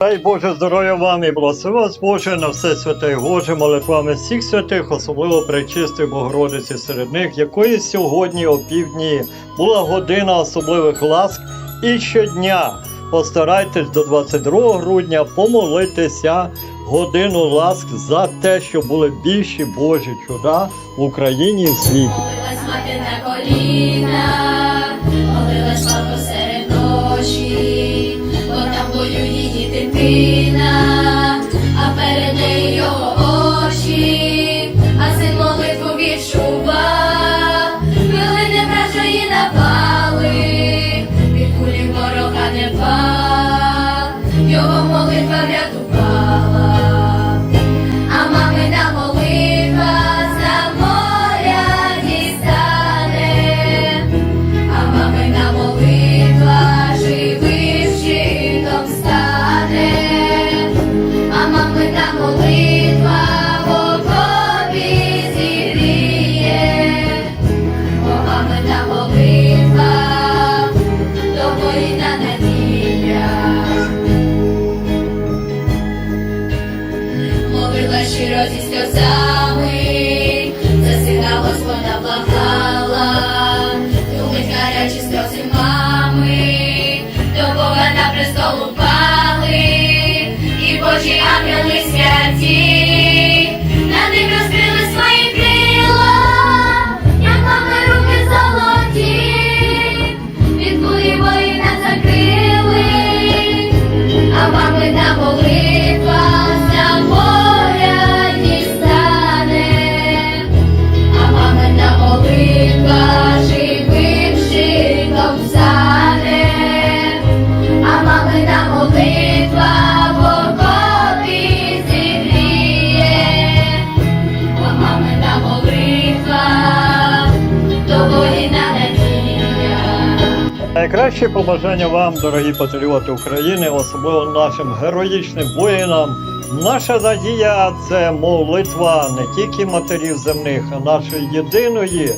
Дай Боже здоров'я вам і благослови вас Боже на все святе і Боже, молитвами всіх святих, особливо пречистої Богородиці серед них, якої сьогодні о півдні була година особливих ласк. І щодня постарайтесь до 22 грудня помолитися годину ласк за те, щоб були більші Божі чуда в Україні і в світі. Молилась мати на колінах, молилась дитина, а перед Найкраще побажання вам, дорогі патріоти України, особливо нашим героїчним воїнам. Наша надія це молитва не тільки матерів земних, а нашої єдиної,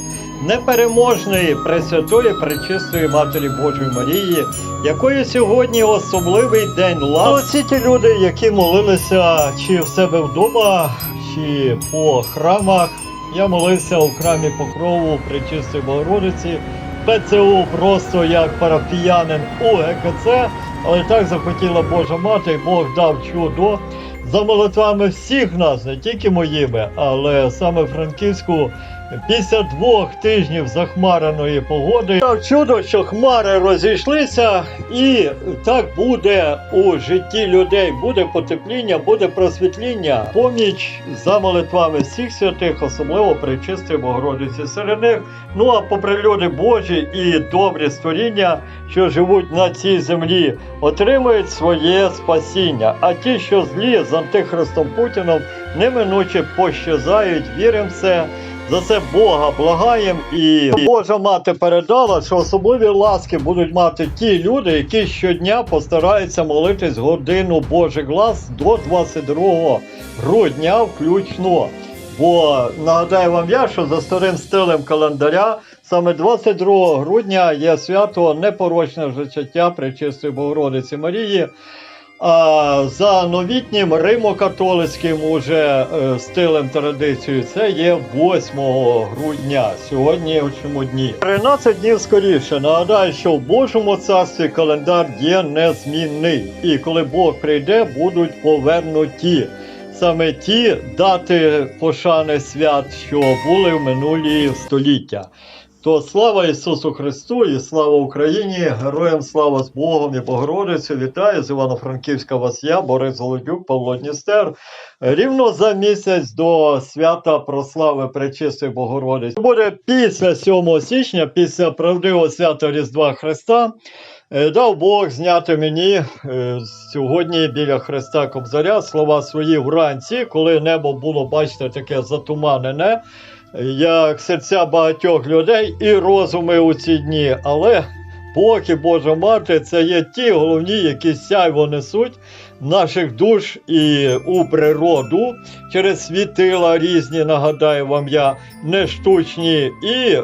непереможної, пресвятої, пречистої Матері Божої Марії, якої сьогодні особливий день. Всі ті люди, які молилися чи в себе вдома, чи по храмах. Я молився у храмі Покрову Пречистої Богородиці. ПЦУ просто як парафіянин у ГКЦ, але так захотіла Божа мати, і Бог дав чудо за молитвами всіх нас, не тільки моїми, але саме Франківську. Після двох тижнів захмареної погоди чудо, що хмари розійшлися, і так буде у житті людей. Буде потепління, буде просвітління. Поміч за молитвами всіх святих, особливо причистої Богородиці серед них. Ну а попри люди Божі і добрі створіння, що живуть на цій землі, отримують своє спасіння. А ті, що злі з антихристом Путіном, неминуче пощазають. Віримо в це. За це Бога благаєм і Божа мати передала, що особливі ласки будуть мати ті люди, які щодня постараються молитись годину Божих глас до 22 грудня включно. Бо нагадаю вам я, що за старим стилем календаря саме 22 грудня є свято непорочне зачаття Пречистої Богородиці Марії. А за новітнім римо-католицьким уже е, стилем традицією це є 8 грудня, сьогодні у чому дні. 13 днів скоріше. Нагадаю, що в Божому царстві календар є незмінний, і коли Бог прийде, будуть повернуті саме ті дати пошани свят, що були в минулі століття. То слава Ісусу Христу і слава Україні! Героям слава з Богом і Богородицю! Вітаю з Івано-Франківська вас я, Борис Голодюк, Павло Дністер. Рівно за місяць до свята прослави Пречистої Богородиці. Буде після 7 січня, після правдивого свята Різдва Христа. Е, Дав Бог зняти мені е, сьогодні біля Христа Кобзаря слова свої вранці, коли небо було, бачите, таке затуманене, як серця багатьох людей і розуми у ці дні. Але і Божа Мати це є ті головні, які сяйво несуть наших душ і у природу через світила різні, нагадаю вам я, не штучні, і е,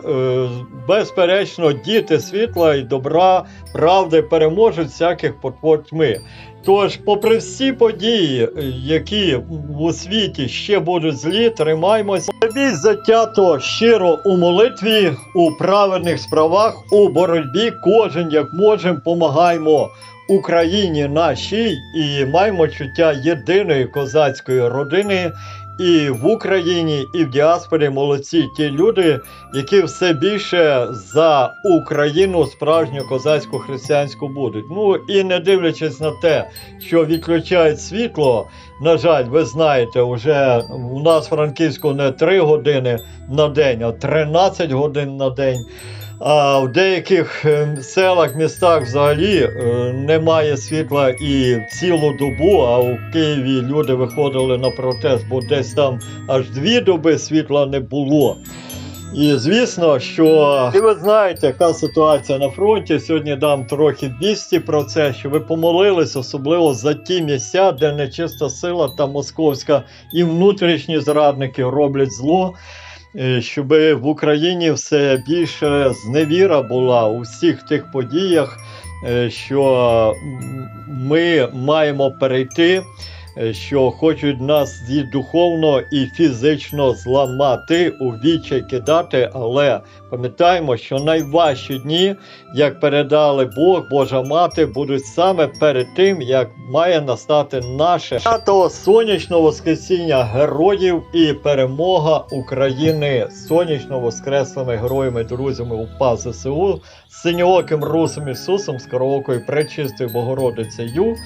безперечно діти світла і добра, правди переможуть всяких потвор тьми. Тож, попри всі події, які у світі ще будуть злі, тримаймося. Тобі затято щиро у молитві, у правильних справах, у боротьбі. Кожен як може, помагаємо Україні нашій і маємо чуття єдиної козацької родини. І в Україні, і в діаспорі молодці ті люди, які все більше за Україну справжню козацьку християнську будуть. Ну і не дивлячись на те, що відключають світло, на жаль, ви знаєте, вже у нас в Франківську не 3 години на день, а 13 годин на день. А в деяких е, селах, містах взагалі е, немає світла і цілу добу. А у Києві люди виходили на протест, бо десь там аж дві доби світла не було. І звісно, що і ви знаєте, яка ситуація на фронті. Сьогодні дам трохи 200 про це, що ви помолились, особливо за ті місця, де нечиста сила та московська і внутрішні зрадники роблять зло. Е, Щоб в Україні все більше зневіра була у всіх тих подіях, е, що ми маємо перейти що хочуть нас і духовно і фізично зламати, у вічі кидати, але пам'ятаємо, що найважчі дні, як передали Бог, Божа мати, будуть саме перед тим, як має настати наше свято сонячного воскресіння героїв і перемога України. Сонячно воскреслими героями, друзями УПА ЗСУ, синьооким русом Ісусом, з коровокою пречистою Богородицею.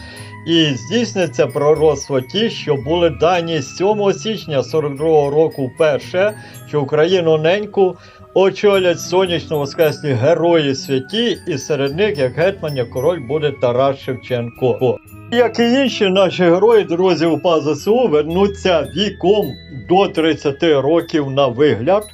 І здійсниться пророцтво ті, що були дані 7 січня 42-го року вперше, що Україну неньку очолять сонячно воскреслі герої святі, і серед них, як гетьман, король, буде Тарас Шевченко. Як і інші наші герої, друзі УПА ЗСУ вернуться віком до 30 років на вигляд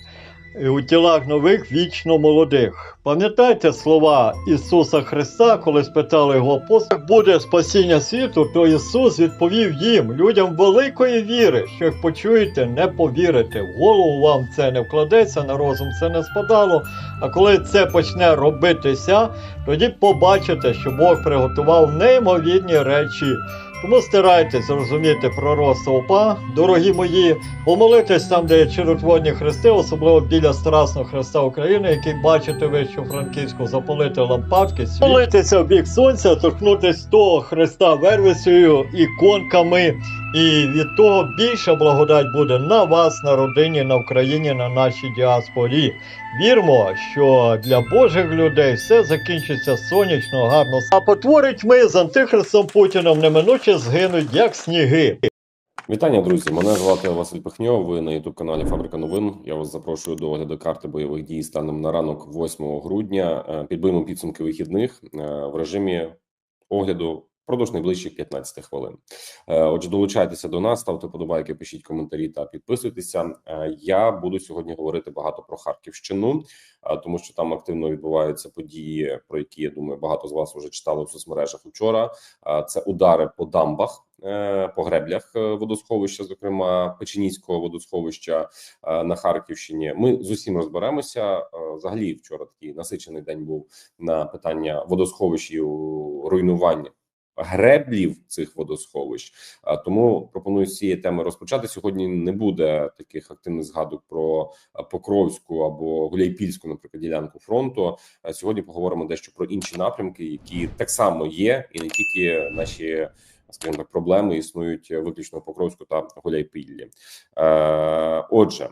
у тілах нових вічно молодих. Пам'ятаєте слова Ісуса Христа, коли спитали його апостол, буде спасіння світу, то Ісус відповів їм, людям великої віри, що як почуєте, не повірите. В голову вам це не вкладеться, на розум це не спадало. А коли це почне робитися, тоді побачите, що Бог приготував неймовірні речі. Тому старайтесь зрозуміти пророцтво УПА, дорогі мої, помолитесь там, де є чудотворні хрести, особливо біля Страсного Христа України, який бачите ви, що Франківську запалити лампадки, молитися в бік сонця, торкнутись того хреста вервицею, іконками, і від того більша благодать буде на вас, на родині, на Україні, на нашій діаспорі. Вірмо, що для Божих людей все закінчиться сонячно, гарно. А потворить ми з антихристом Путіном неминуче згинуть, як сніги. Вітання, друзі! Мене звати Василь Пихньов. Ви на youtube каналі Фабрика новин. Я вас запрошую до огляду карти бойових дій станом на ранок 8 грудня. Е, Підбимо підсумки вихідних е, в режимі огляду впродовж найближчих 15 хвилин. Е, Отже, долучайтеся до нас, ставте подобайки, пишіть коментарі та підписуйтеся. Е, Я буду сьогодні говорити багато про Харківщину, е, тому що там активно відбуваються події, про які я думаю, багато з вас вже читали в соцмережах вчора. Е, Це удари по дамбах. По греблях водосховища, зокрема Печеніського водосховища на Харківщині, ми з усім розберемося. Взагалі, вчора такий насичений день був на питання водосховищ і руйнування греблів цих водосховищ. Тому пропоную з цієї теми розпочати. Сьогодні не буде таких активних згадок про Покровську або Гуляйпільську, наприклад, ділянку фронту. Сьогодні поговоримо дещо про інші напрямки, які так само є, і не тільки наші. Скажімо так, проблеми існують виключно в Покровську та Гуляйпіллі. Е, отже,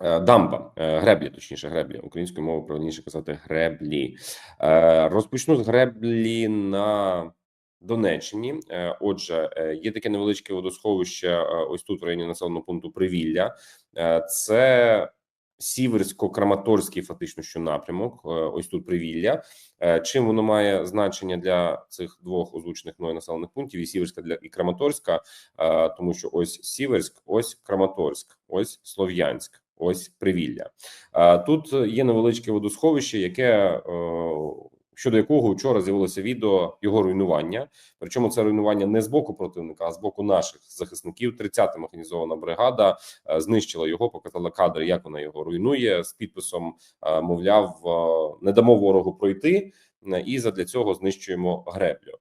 дамба, е, греблі, точніше, греблі українською мовою правильніше казати греблі. Е, Розпочну з греблі на Донеччині. Е, Отже, е, є таке невеличке водосховище е, ось тут в районі населеного пункту Привілля. Е, Це Сіверсько-Краматорський, фактично, що напрямок. е, Ось тут Привілля. Е, Чим воно має значення для цих двох озвучених мною населених пунктів: і Сіверська для і Краматорська, е, тому що ось Сіверськ, ось Краматорськ, ось Слов'янськ. Ось Привілля. Е, Тут є невеличке водосховище, яке е, щодо якого вчора з'явилося відео його руйнування. Причому це руйнування не з боку противника, а з боку наших захисників. 30-та механізована бригада е, знищила його, показала кадри, як вона його руйнує з підписом, мовляв, не дамо ворогу пройти. Е, і задля цього знищуємо греблю.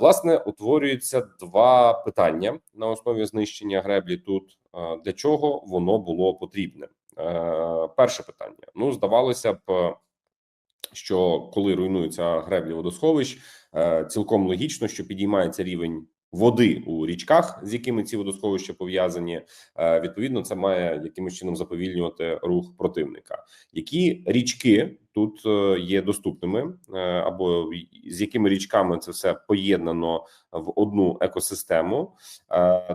Власне, утворюються два питання на основі знищення греблі. Тут для чого воно було потрібне? Е, Перше питання: ну здавалося б, що коли руйнуються греблі водосховищ, е, цілком логічно, що підіймається рівень води у річках, з якими ці водосховища пов'язані. Е, Відповідно, це має якимось чином заповільнювати рух противника. Які річки тут е, є доступними, е, або з якими річками це все поєднано в одну екосистему?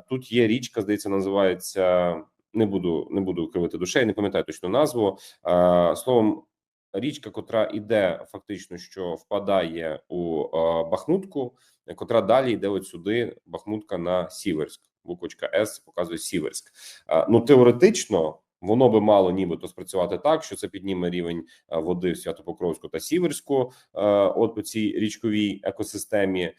Тут є річка, здається, називається. Не буду не буду кривити душей, не пам'ятаю точну назву. Словом, річка, котра іде фактично, що впадає у е, Бахмутку, котра далі йде от сюди, Бахмутка на Сіверськ. Буквочка С показує Сіверськ. Е, Ну теоретично. Воно би мало нібито спрацювати так, що це підніме рівень е, води в Святопокровську та Сіверську, е, от у цій річковій екосистемі,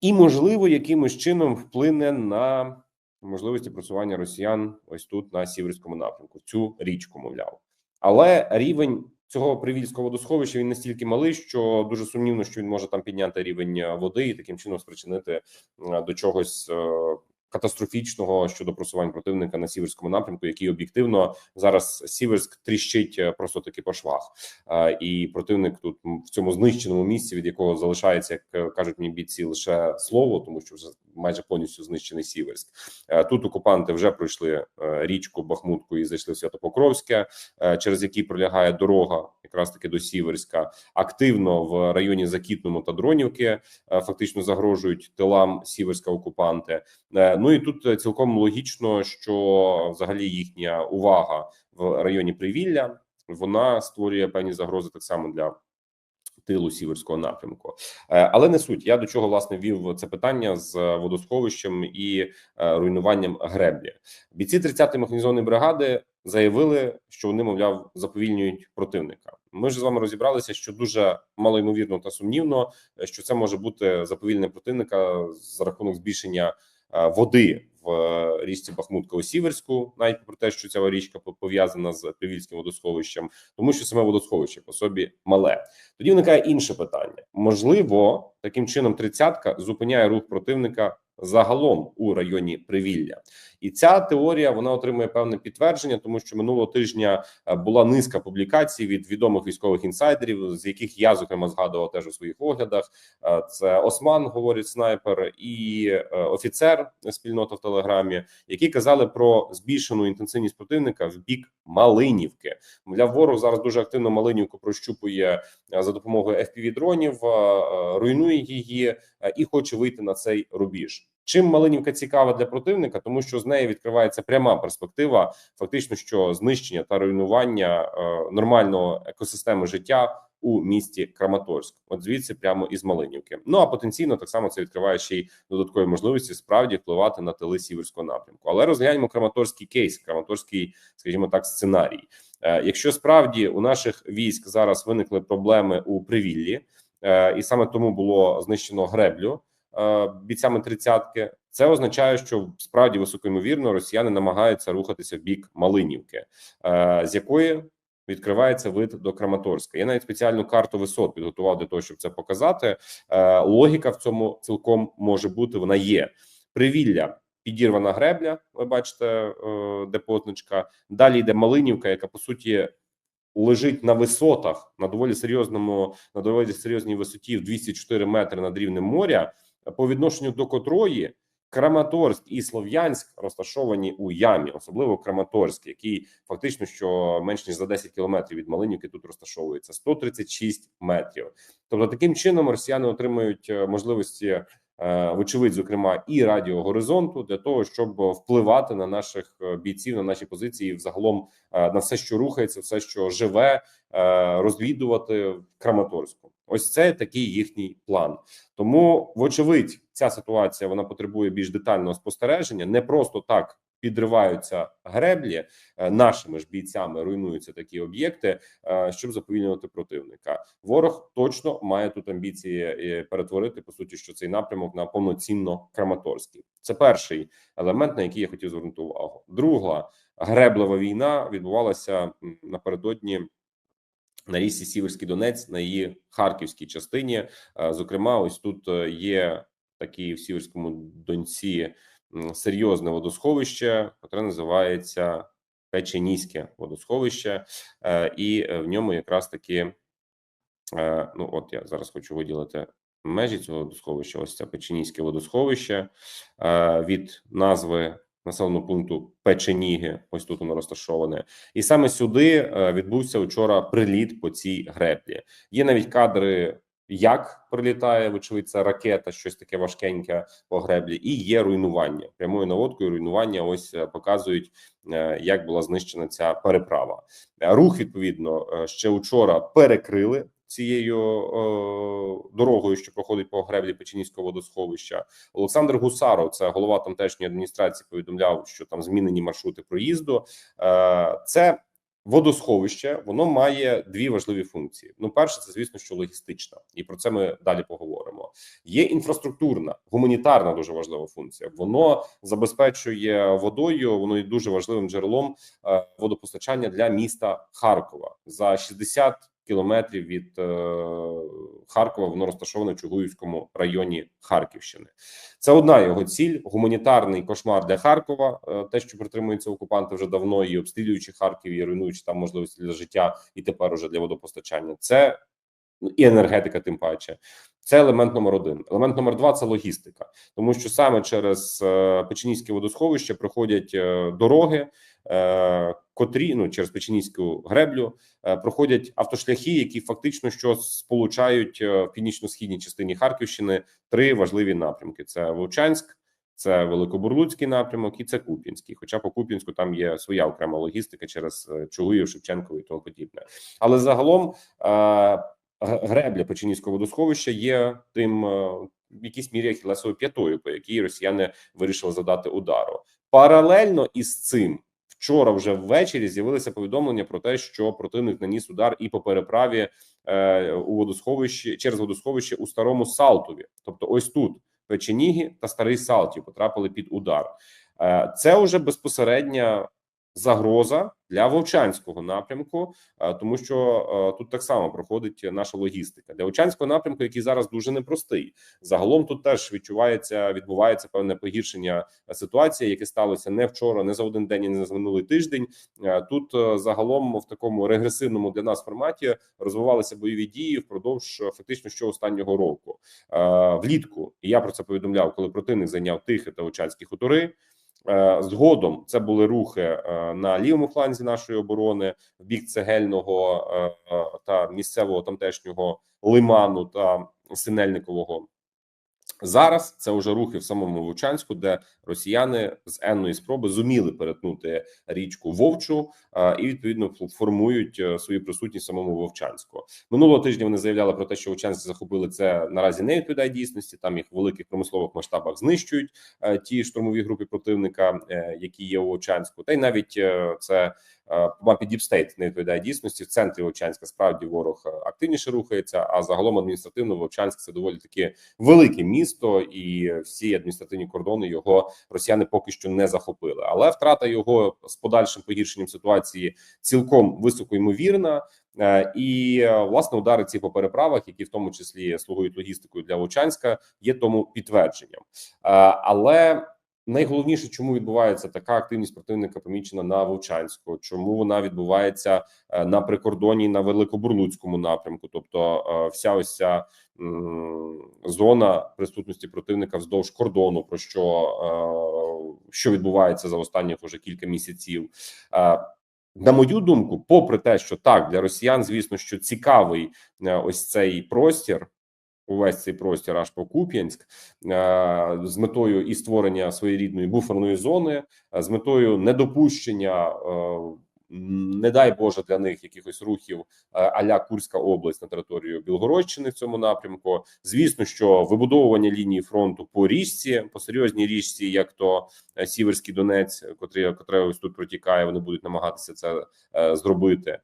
і можливо якимось чином вплине на можливості просування росіян ось тут на сіверському напрямку, цю річку, мовляв. Але рівень цього привільського водосховища він настільки малий, що дуже сумнівно, що він може там підняти рівень е, води і таким чином спричинити е, до чогось е, катастрофічного щодо просувань противника на сіверському напрямку, який об'єктивно зараз Сіверськ тріщить е, просто таки по швах. Е, І противник тут в цьому знищеному місці, від якого залишається, як е, кажуть мені бійці, лише слово, тому що вже майже повністю знищений Сіверськ. Тут окупанти вже пройшли річку Бахмутку і зайшли в Святопокровське, через який пролягає дорога, якраз таки до Сіверська. Активно в районі Закітному та Дронівки фактично загрожують тилам Сіверська окупанти. Ну і тут е, цілком логічно, що взагалі їхня увага в районі Привілля вона створює певні загрози так само для тилу сіверського напрямку. Е, Але не суть. Я до чого власне вів це питання з водосховищем і е, руйнуванням греблі. Бійці 30-ї механізованої бригади заявили, що вони, мовляв, заповільнюють противника. Ми ж з вами розібралися, що дуже малоймовірно та сумнівно, що це може бути заповільнення противника за рахунок збільшення води в е, річці Бахмутка у Сіверську, навіть про те, що ця річка по- пов'язана з Привільським водосховищем, тому що саме водосховище по собі мале. Тоді виникає інше питання: можливо, таким чином тридцятка зупиняє рух противника загалом у районі Привілля, і ця теорія вона отримує певне підтвердження, тому що минулого тижня е, була низка публікацій від відомих військових інсайдерів, з яких я зокрема згадував теж у своїх оглядах. Е, Це Осман, говорить снайпер, і е, офіцер спільнота в Телеграмі, які казали про збільшену інтенсивність противника в бік Малинівки. Мовляв, ворог зараз дуже активно Малинівку прощупує за допомогою fpv дронів, руйнує її і хоче вийти на цей рубіж. Чим Малинівка цікава для противника, тому що з неї відкривається пряма перспектива, фактично, що знищення та руйнування е, нормального екосистеми життя у місті Краматорськ, от звідси прямо із Малинівки. Ну а потенційно так само це відкриває ще й додаткові можливості справді впливати на тили сіверського напрямку. Але розгляньмо Краматорський кейс, Краматорський, скажімо так, сценарій. Е, Якщо справді у наших військ зараз виникли проблеми у привіллі, е, і саме тому було знищено греблю бійцями тридцятки, це означає, що справді високоймовірно росіяни намагаються рухатися в бік Малинівки, е, з якої відкривається вид до Краматорська. Я навіть спеціальну карту висот підготував для того, щоб це показати. Е, Логіка в цьому цілком може бути. Вона є привілля. Підірвана гребля, ви бачите, е, де позначка. Далі йде Малинівка, яка по суті лежить на висотах на доволі серйозному, на доволі серйозній висоті в 204 метри над рівнем моря, по відношенню до котрої Краматорськ і Слов'янськ розташовані у ямі, особливо Краматорськ, який фактично що менш ніж за 10 кілометрів від Малинівки тут розташовується 136 метрів. Тобто, таким чином росіяни отримують е, можливості. е, Вочевидь, зокрема, і радіогоризонту для того, щоб впливати на наших е, бійців, на наші позиції, взагалом на все, що рухається, все, що живе, розвідувати в Краматорську. Ось це такий їхній план. Тому, вочевидь, ця ситуація вона потребує більш детального спостереження. Не просто так підриваються греблі е, нашими ж бійцями, руйнуються такі об'єкти, е, щоб заповільнювати противника. Ворог точно має тут амбіції е, перетворити по суті, що цей напрямок на повноцінно краматорський. Це перший елемент, на який я хотів звернути увагу. Друга греблева війна відбувалася напередодні на річці Сіверський Донець на її харківській частині. Е, Зокрема, ось тут е, є такі в Сіверському Донці серйозне водосховище, яке називається Печеніське водосховище, Е, і в ньому якраз таки Ну, от я зараз хочу виділити межі цього водосховища. Ось це Печеніське водосховище від назви населеного пункту Печеніги. Ось тут воно розташоване, і саме сюди е, відбувся вчора приліт по цій греблі. Є навіть кадри. Як прилітає, вочевидь, це ракета, щось таке важкеньке по греблі, і є руйнування прямою наводкою. Руйнування ось е, показують, е, як була знищена ця переправа. Рух відповідно ще вчора перекрили цією е, дорогою, що проходить по греблі Печенівського водосховища. Олександр Гусаров, це голова тамтешньої адміністрації, повідомляв, що там змінені маршрути проїзду. Е, це водосховище воно має дві важливі функції. Ну, перше, це звісно, що логістична, і про це ми далі поговоримо. Є інфраструктурна, гуманітарна дуже важлива функція. Воно забезпечує водою. Воно є дуже важливим джерелом е, водопостачання для міста Харкова за 60 кілометрів від е, Харкова. Воно розташоване в Чугуївському районі Харківщини. Це одна його ціль: гуманітарний кошмар для Харкова. е, Те, що притримуються окупанти вже давно, і обстрілюючи Харків, і руйнуючи там можливості для життя, і тепер уже для водопостачання. Це ну, і енергетика, тим паче. Це елемент номер один. Елемент номер два це логістика, тому що саме через е, Печенізьке водосховище проходять дороги, котрі ну через Печенізьку греблю е, проходять автошляхи, які фактично що сполучають е, в північно-східній частині Харківщини три важливі напрямки: це Вовчанськ. Це Великобурлуцький напрямок і це Куп'янський. Хоча по Куп'янську там є своя окрема логістика через е, Чугуїв, Шевченково і тому подібне. Але загалом гребля Печенізького водосховища є тим в якійсь мірі ахілесовою п'ятою, по якій росіяни вирішили задати удару. Паралельно із цим вчора вже ввечері з'явилися повідомлення про те, що противник наніс удар і по переправі е, у водосховищі через водосховище у старому Салтові, тобто ось тут. Печеніги та старий Салтів потрапили під удар. Е, Це вже безпосередня загроза для Вовчанського напрямку, е, тому що е, тут так само проходить наша логістика для Вовчанського напрямку, який зараз дуже непростий. Загалом тут теж відчувається, відбувається певне погіршення ситуації, яке сталося не вчора, не за один день, і не за минулий тиждень. Е, Тут загалом в такому регресивному для нас форматі розвивалися бойові дії впродовж фактично що останнього року влітку. І я про це повідомляв, коли противник зайняв тихе та Очанські хутори. Е, Згодом це були рухи е, на лівому фланзі нашої оборони в бік цегельного е, та місцевого тамтешнього лиману та синельникового. Зараз це вже рухи в самому Вовчанську, де росіяни з енної спроби зуміли перетнути річку Вовчу і відповідно формують е, свою присутність в самому Вовчанську. Минулого тижня вони заявляли про те, що Вовчанськ захопили це наразі не відповідає дійсності. Там їх в великих промислових масштабах знищують е, ті штурмові групи противника, е, які є у Вовчанську, та й навіть це мапі Діпстейт не відповідає дійсності. В центрі Вовчанська справді ворог е, активніше рухається. А загалом адміністративно Вовчанськ це доволі таки велике місто, і всі адміністративні кордони його росіяни поки що не захопили. Але втрата його з подальшим погіршенням ситуації цілком високо ймовірна. Е, І е, власне удари ці по переправах, які в тому числі слугують логістикою для Вовчанська, є тому підтвердженням. Е, Але найголовніше, чому відбувається така активність противника, помічена на Вовчанську, чому вона відбувається е, на прикордоні на Великобурлуцькому напрямку, тобто е, вся ось ця зона присутності противника вздовж кордону, про що, е, що відбувається за останніх уже кілька місяців. На мою думку, попри те, що так для росіян, звісно, що цікавий ось цей простір, увесь цей простір аж по Куп'янськ, е, з метою і створення своєрідної буферної зони, е, з метою недопущення, е, не дай Боже, для них якихось рухів аля Курська область на територію Білгородщини в цьому напрямку. Звісно, що вибудовування лінії фронту по річці, по серйозній річці, як то Сіверський Донець, котрий ось тут протікає, вони будуть намагатися це зробити.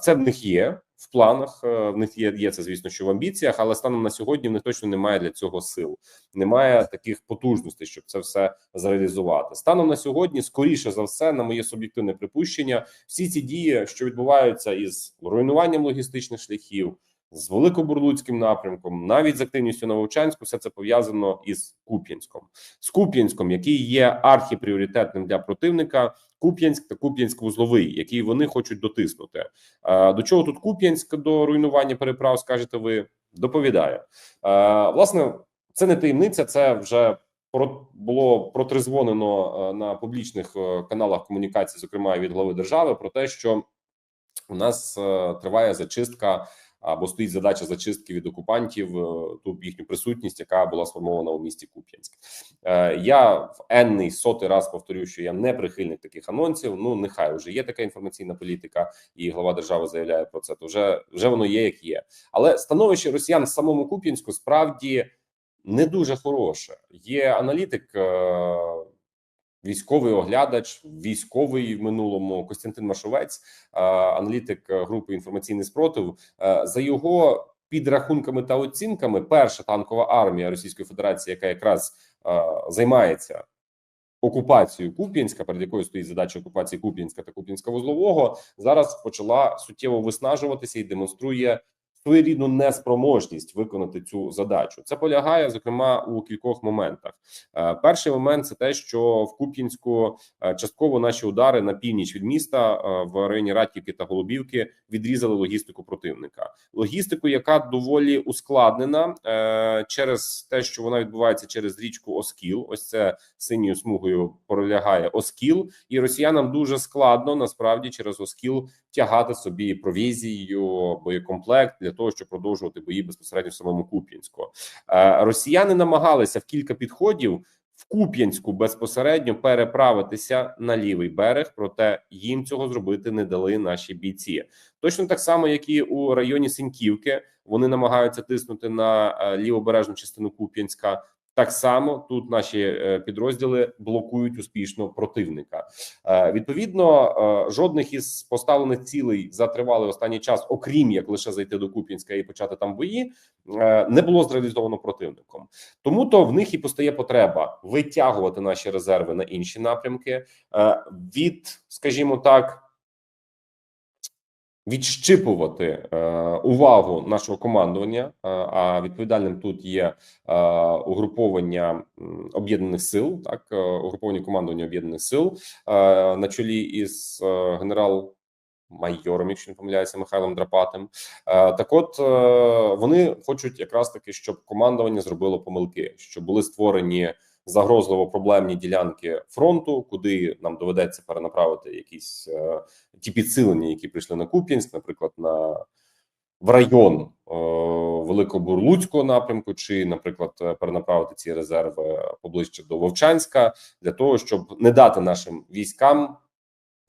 Це в них є в планах. е, В них є, є це, звісно, що в амбіціях, але станом на сьогодні в них точно немає для цього сил, немає таких потужностей, щоб це все зреалізувати. Станом на сьогодні, скоріше за все, на моє суб'єктивне припущення, всі ці дії, що відбуваються із руйнуванням логістичних шляхів. З великобурлуцьким напрямком, навіть з активністю на Вовчанську, все це пов'язано із Куп'янськом, з Куп'янськом, який є архіпріоритетним для противника. Куп'янськ та Куп'янськ-вузловий, який вони хочуть дотиснути. До чого тут Куп'янськ до руйнування переправ? Скажете ви? Доповідає власне. Це не таємниця, це вже про було протрезвонено е, на публічних е, каналах комунікації, зокрема від глави держави, про те, що у нас е, триває зачистка або стоїть задача зачистки від окупантів е, ту їхню присутність, яка була сформована у місті Куп'янськ. Е, Я в енний сотий раз повторю, що я не прихильник таких анонсів. Ну нехай вже є така інформаційна політика, і глава держави заявляє про це. То вже вже воно є, як є. Але становище росіян в самому Куп'янську справді не дуже хороше. Є аналітик, е, військовий оглядач, військовий в минулому Костянтин Машовець, аналітик е, групи інформаційний спротив. Е, За його підрахунками та оцінками, перша танкова армія Російської Федерації, яка якраз е, займається. Окупацією Куп'янська, перед якою стоїть задача окупації Куп'янська та Куп'янська вузлового, зараз почала суттєво виснажуватися і демонструє своєрідну неспроможність виконати цю задачу. Це полягає зокрема у кількох моментах. Е, Перший момент це те, що в Куп'янську е, частково наші удари на північ від міста е, в районі Радківки та Голубівки відрізали логістику противника. Логістику, яка доволі ускладнена через те, що вона відбувається через річку Оскіл. Ось це синьою смугою пролягає Оскіл, і росіянам дуже складно насправді через Оскіл тягати собі провізію, боєкомплект для того, щоб продовжувати бої безпосередньо в самому Куп'янську. Е, Росіяни намагалися в кілька підходів в Куп'янську безпосередньо переправитися на лівий берег, проте їм цього зробити не дали наші бійці. Точно так само, як і у районі Синьківки, вони намагаються тиснути на е, лівобережну частину Куп'янська. Так само тут наші е, підрозділи блокують успішно противника. Е, Відповідно, е, жодних із поставлених цілей за тривалий останній час, окрім як лише зайти до Куп'янська і почати там бої, не було зреалізовано противником. Тому то в них і постає потреба витягувати наші резерви на інші напрямки від, скажімо так. Відщипувати е, увагу нашого командування, е, а відповідальним тут є е, угруповання об'єднаних сил, так е, угруповання командування об'єднаних сил на чолі із е, генерал. Майором, якщо не помиляюся, Михайлом Драпатим. Так, от вони хочуть якраз таки, щоб командування зробило помилки, щоб були створені загрозливо проблемні ділянки фронту, куди нам доведеться перенаправити якісь е, ті підсилення, які прийшли на Куп'янськ, наприклад, на в район е, Великобурлуцького напрямку, чи, наприклад, е, перенаправити ці резерви поближче до Вовчанська, для того, щоб не дати нашим військам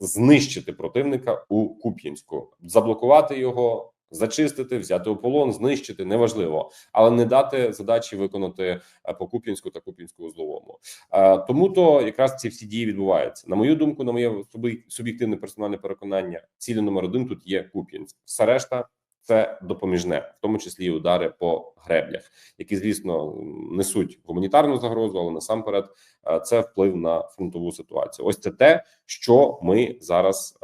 знищити противника у Куп'янську, заблокувати його. Зачистити, взяти у полон, знищити неважливо, але не дати задачі виконати е, по Куп'янську та Куп'янську узловому. Е, Тому то якраз ці всі дії відбуваються. На мою думку, на моє суб'єктивне персональне переконання, цілі номер один тут є Куп'янськ. Все решта це допоміжне, в тому числі і удари по греблях, які звісно несуть гуманітарну загрозу, але насамперед е, це вплив на фронтову ситуацію. Ось це те, що ми зараз.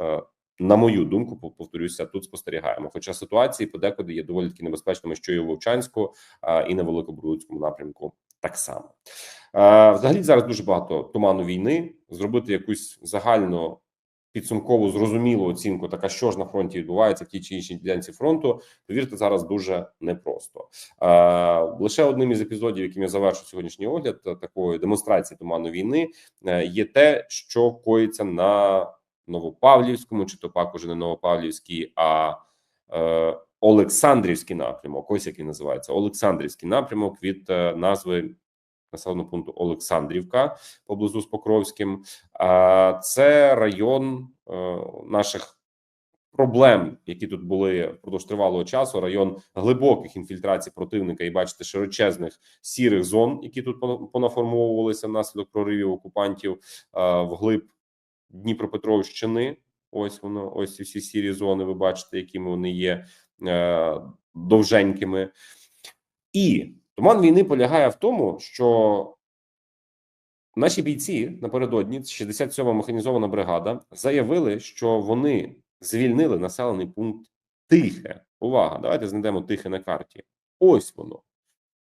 На мою думку, пов- повторюся, тут спостерігаємо. Хоча ситуації подекуди є доволі таки небезпечними, що і у Вовчанську, і на Великобрудському напрямку так само. Взагалі зараз дуже багато туману війни. Зробити якусь загальну підсумкову зрозумілу оцінку, така що ж на фронті відбувається в тій чи іншій ділянці фронту. Повірте, зараз дуже непросто. Лише одним із епізодів, яким я завершу сьогоднішній огляд, такої демонстрації туману війни, е, є те, що коїться на Новопавлівському, чи то пак уже не Новопавлівський, а е, Олександрівський напрямок. Ось який називається Олександрівський напрямок від е, назви населеного пункту Олександрівка поблизу з Покровським. А це район е, наших проблем, які тут були впродовж тривалого часу. Район глибоких інфільтрацій противника і бачите широчезних сірих зон, які тут пона- понаформовувалися внаслідок проривів окупантів е, вглиб Дніпропетровщини. Ось воно, ось всі сірі зони. Ви бачите, якими вони є. е, довженькими. І туман війни полягає в тому, що наші бійці напередодні 67-ма механізована бригада заявили, що вони звільнили населений пункт Тихе. Увага, давайте знайдемо тихе на карті. Ось воно.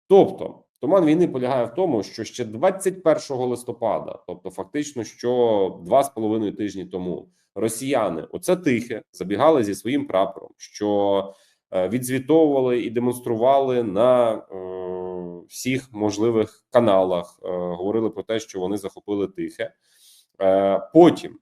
Тобто, туман війни полягає в тому, що ще 21 листопада, тобто фактично, що два з половиною тижні тому, росіяни, оце тихе, забігали зі своїм прапором, що е, відзвітовували і демонстрували на е, всіх можливих каналах, е, говорили про те, що вони захопили тихе. Потім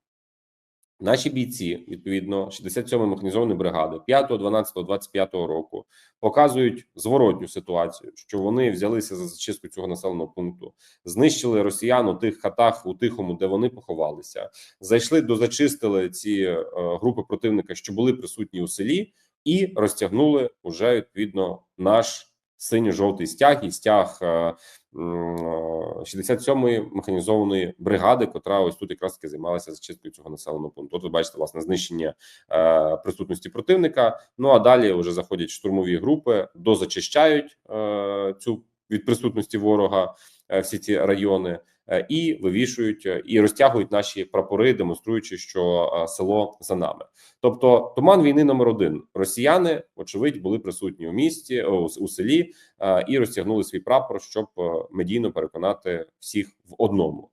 Наші бійці, відповідно, 67-ї механізованої бригади 5, 12, 25 року показують зворотню ситуацію, що вони взялися за зачистку цього населеного пункту, знищили росіян у тих хатах у тихому, де вони поховалися, зайшли до зачистили ці е, групи противника, що були присутні у селі, і розтягнули уже відповідно наш синьо-жовтий стяг і стяг е, м, е, 67-ї механізованої бригади, котра ось тут якраз таки займалася зачисткою цього населеного пункту. От ви бачите власне знищення е, присутності противника. Ну а далі вже заходять штурмові групи, дозачищають е, цю від присутності ворога е, всі ці райони. Е, І вивішують е, і розтягують наші прапори, демонструючи, що е, село за нами. Тобто, туман війни номер один. Росіяни, очевидь, були присутні у місті у, селі і розтягнули свій прапор, щоб медійно переконати всіх в одному.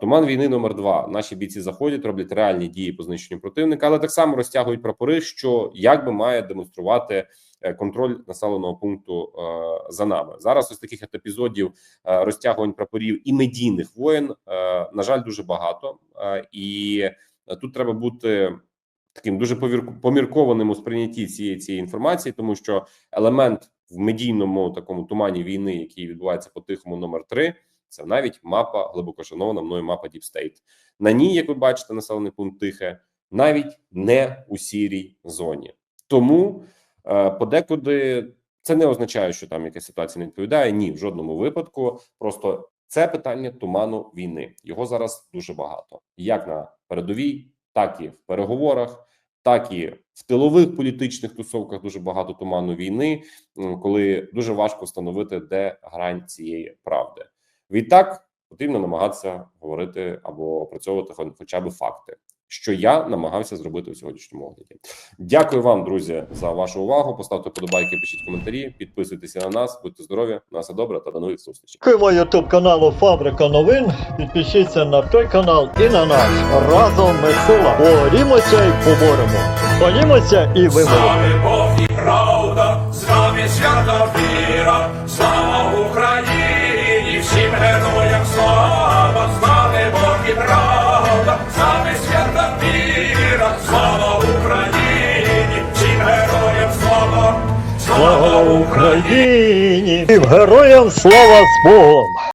Туман війни номер два. Наші бійці заходять, роблять реальні дії по знищенню противника, але так само розтягують прапори, що якби має демонструвати контроль населеного пункту е, за нами. Зараз ось таких епізодів е, розтягувань прапорів і медійних воєн, е, на жаль, дуже багато. Е, І е, тут треба бути таким дуже поміркованим у сприйнятті цієї цієї інформації, тому що елемент в медійному такому тумані війни, який відбувається по тихому номер 3 це навіть мапа глибоко шанована мною мапа State. На ній, як ви бачите, населений пункт тихе, навіть не у сірій зоні. Тому е, подекуди це не означає, що там якась ситуація не відповідає. Ні, в жодному випадку. Просто це питання туману війни. Його зараз дуже багато, як на передовій, так і в переговорах, так і в тилових політичних тусовках дуже багато туману війни, коли дуже важко встановити, де грань цієї правди. Відтак потрібно намагатися говорити або опрацьовувати хоча б факти, що я намагався зробити у сьогоднішньому огляді. Дякую вам, друзі, за вашу увагу. Поставте подобайки, пишіть коментарі, підписуйтеся на нас, будьте здорові, на все добре та до нових зустрічей. Дякуємо ютуб каналу Фабрика новин. Підпишіться на той канал і на наш. Разом ми сила. Борімося і поборемо. Борімося і З нами Бог і правда, з нами свята віра, Україні! Героям слава з Богом!